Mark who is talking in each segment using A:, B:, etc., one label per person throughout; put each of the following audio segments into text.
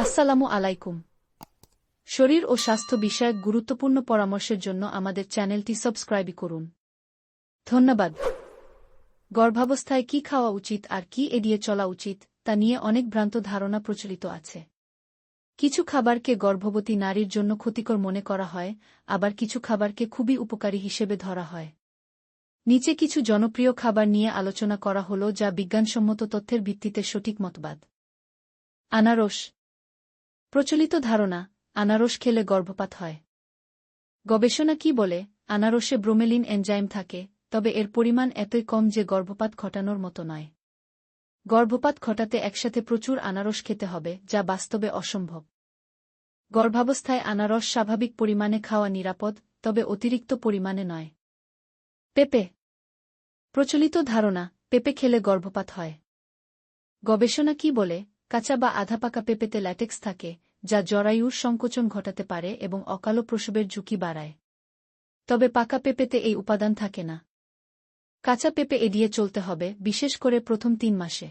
A: আসসালামু আলাইকুম। শরীর ও স্বাস্থ্য বিষয়ক গুরুত্বপূর্ণ পরামর্শের জন্য আমাদের চ্যানেলটি সাবস্ক্রাইব করুন। ধন্যবাদ। গর্ভাবস্থায় কি খাওয়া উচিত আর কি এড়িয়ে চলা উচিত, তা নিয়ে অনেক ভ্রান্ত ধারণা প্রচলিত আছে। কিছু খাবারকে গর্ভবতী নারীর জন্য ক্ষতিকর মনে করা হয়, আবার কিছু খাবারকে খুবই উপকারী হিসেবে ধরা হয়। নিচে কিছু জনপ্রিয় খাবার নিয়ে আলোচনা করা হল যা বিজ্ঞানসম্মত তথ্যের ভিত্তিতে সঠিক মতবাদ। আনারস প্রচলিত ধারণা, আনারস খেলে গর্ভপাত হয়। গবেষণা কি বলে, আনারসে ব্রোমেলিন এনজাইম থাকে, তবে এর পরিমাণ এতই কম যে গর্ভপাত ঘটানোর মতো নয়। গর্ভপাত ঘটাতে একসাথে প্রচুর আনারস খেতে হবে, যা বাস্তবে অসম্ভব। গর্ভাবস্থায় আনারস স্বাভাবিক পরিমাণে খাওয়া নিরাপদ, তবে অতিরিক্ত পরিমাণে নয়। পেঁপে। প্রচলিত ধারণা, পেঁপে খেলে গর্ভপাত হয়। গবেষণা কি বলে কাঁচা বা আধা পাকা পেঁপেতে ল্যাটেক্স থাকে, যা জরায়ুর সংকোচন ঘটাতে পারে এবং অকালো প্রসবের ঝুঁকি বাড়ায়। তবে পাকা পেঁপেতে এই উপাদান থাকে না। কাঁচা পেঁপে এড়িয়ে চলতে হবে, বিশেষ করে প্রথম তিন মাসে।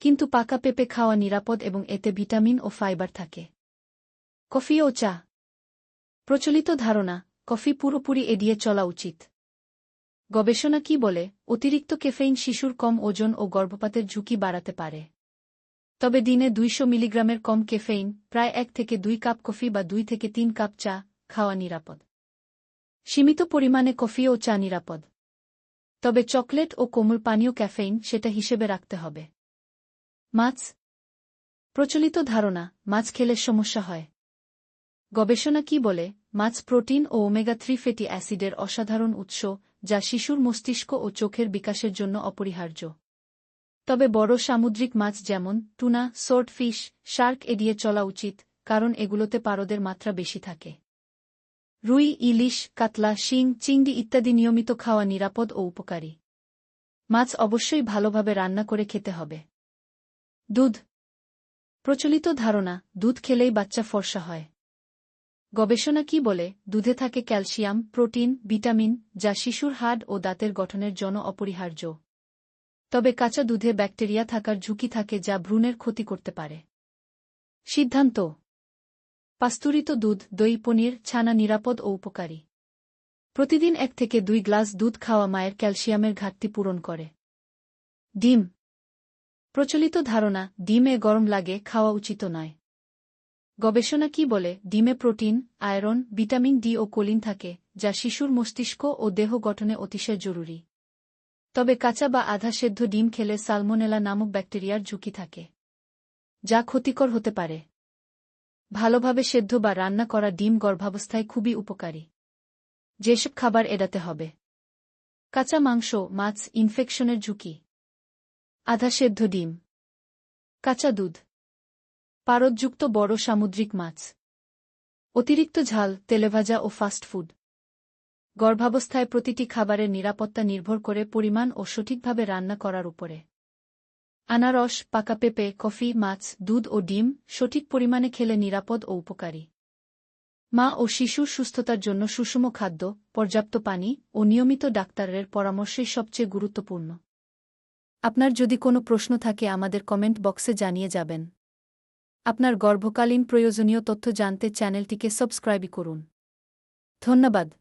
A: কিন্তু পাকা পেঁপে খাওয়া নিরাপদ এবং এতে ভিটামিন ও ফাইবার থাকে। কফি ও চা। প্রচলিত ধারণা, কফি পুরোপুরি এড়িয়ে চলা উচিত। গবেষণা কি বলে, অতিরিক্ত কেফেইন শিশুর কম ওজন ও গর্ভপাতের ঝুঁকি বাড়াতে পারে। তবে দিনে দুইশো মিলিগ্রামের কম কেফেইন, প্রায় এক থেকে দুই কাপ কফি বা দুই থেকে তিন কাপ চা খাওয়া নিরাপদ। সীমিত পরিমাণে কফি ও চা নিরাপদ। তবে চকলেট ও কোমল পানীয় ক্যাফেইন সেটা হিসেবে রাখতে হবে। মাছ। প্রচলিত ধারণা, মাছ খেলে সমস্যা হয়। গবেষণা কি বলে, মাছ প্রোটিন ও ওমেগা থ্রি ফেটি অ্যাসিডের অসাধারণ উৎস যা শিশুর মস্তিষ্ক ও চোখের বিকাশের জন্য অপরিহার্য। তবে বড় সামুদ্রিক মাছ যেমন টুনা ফিশ শার্ক এড়িয়ে চলা উচিত, কারণ এগুলোতে পারদের মাত্রা বেশি থাকে। রুই, ইলিশ, কাতলা, শিং, চিংড়ি ইত্যাদি নিয়মিত খাওয়া নিরাপদ ও উপকারী। মাছ অবশ্যই ভালোভাবে রান্না করে খেতে হবে। দুধ। প্রচলিত ধারণা, দুধ খেলেই বাচ্চা ফর্সা হয়। গবেষণা কি বলে, দুধে থাকে ক্যালসিয়াম, প্রোটিন, ভিটামিন, যা শিশুর হাড় ও দাঁতের গঠনের জন্য অপরিহার্য। তবে কাঁচা দুধে ব্যাকটেরিয়া থাকার ঝুঁকি থাকে যা ভ্রূণের ক্ষতি করতে পারে। সিদ্ধান্ত। পাস্তুরিত দুধ, দই, পনির, ছানা নিরাপদ ও উপকারী। প্রতিদিন এক থেকে দুই গ্লাস দুধ খাওয়া মায়ের ক্যালসিয়ামের ঘাটতি পূরণ করে। ডিম। প্রচলিত ধারণা, ডিমে গরম লাগে, খাওয়া উচিত নয়। গবেষণা কি বলে, ডিমে প্রোটিন, আয়রন, ভিটামিন ডি ও কোলিন থাকে, যা শিশুর মস্তিষ্ক ও দেহ গঠনে অতিশয় জরুরি। তবে কাঁচা বা আধা সেদ্ধ ডিম খেলে সালমোনেলা নামক ব্যাকটেরিয়ার ঝুঁকি থাকে, যা ক্ষতিকর হতে পারে। ভালোভাবে সেদ্ধ বা রান্না করা ডিম গর্ভাবস্থায় খুবই উপকারী। যেসব খাবার এড়াতে হবে। কাঁচা মাংস, মাছ, ইনফেকশনের ঝুঁকি। আধা সেদ্ধ ডিম। কাঁচা দুধ। পারদযুক্ত বড় সামুদ্রিক মাছ। অতিরিক্ত ঝাল, তেলেভাজা ও ফাস্ট ফুড। গর্ভাবস্থায় প্রতিটি খাবারের নিরাপত্তা নির্ভর করে পরিমাণ ও সঠিকভাবে রান্না করার উপরে। আনারস, পাকা পেঁপে, কফি, মাছ, দুধ ও ডিম সঠিক পরিমাণে খেলে নিরাপদ ও উপকারী। মা ও শিশুর সুস্থতার জন্য সুষম খাদ্য, পর্যাপ্ত পানি ও নিয়মিত ডাক্তারের পরামর্শই সবচেয়ে গুরুত্বপূর্ণ। আপনার যদি কোনো প্রশ্ন থাকে আমাদের কমেন্ট বক্সে জানিয়ে যাবেন। আপনার গর্ভকালীন প্রয়োজনীয় তথ্য জানতে চ্যানেলটিকে সাবস্ক্রাইব করুন। ধন্যবাদ।